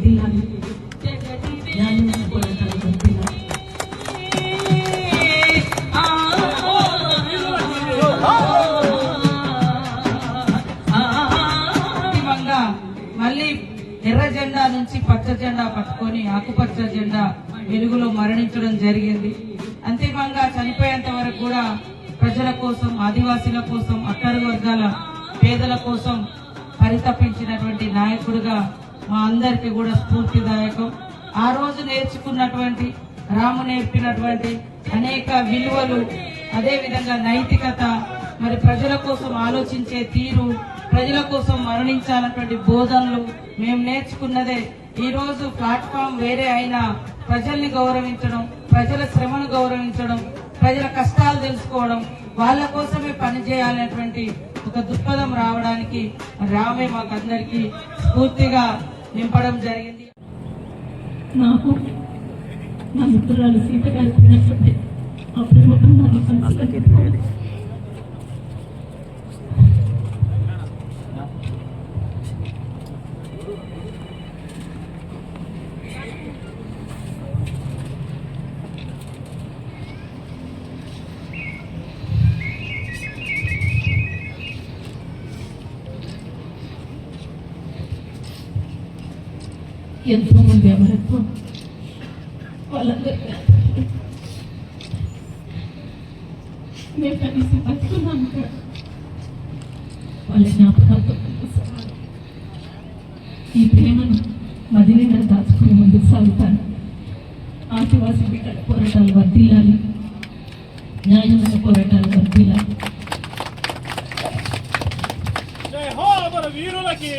ఆదివాసీ మళ్ళీ ఎర్ర జెండా నుంచి పచ్చ జెండా పట్టుకొని ఆకుపచ్చ జెండా వెలుగులో మరణించడం జరిగింది. అంతిమంగా చనిపోయేంత వరకు కూడా ప్రజల కోసం ఆదివాసీల కోసం అట్టడుగు వర్గాల పేదల కోసం పరితపించినటువంటి నాయకుడుగా మా అందరికి కూడా స్ఫూర్తిదాయకం. ఆ రోజు నేర్చుకున్నటువంటి రాము నేర్పినటువంటి అనేక విలువలు అదేవిధంగా నైతికత మరి ప్రజల కోసం ఆలోచించే తీరు ప్రజల కోసం మరణించాలన్నటువంటి బోధనలు మేము నేర్చుకున్నదే. ఈ రోజు ప్లాట్ఫామ్ వేరే అయినా ప్రజల్ని గౌరవించడం ప్రజల శ్రమను గౌరవించడం ప్రజల కష్టాలు తెలుసుకోవడం వాళ్ళ కోసమే పనిచేయాలనేటువంటి ఒక దృక్పథం రావడానికి మరి రామే మాకు అందరికీ స్ఫూర్తిగా నింపడం జరిగింది. నాకు నా మిత్రురాలు సీత కలిపినటువంటి ఆ ప్రేమకు ఎంతో మంది అమరత్వం వాళ్ళందరికీ మేము కనీసం బతుకున్నాం ఇక్కడ వాళ్ళ జ్ఞాపకాలతో సమానం. ఈ ప్రేమను మదిని నేను దాచుకుని ముందుకు సాగుతాను ఆదివాసీ బిడ్డల పోరాటాలు వర్దిల్లాలి న్యాయమైన పోరాటాలు వర్దిల్లాలి జై హో మన వీరులకి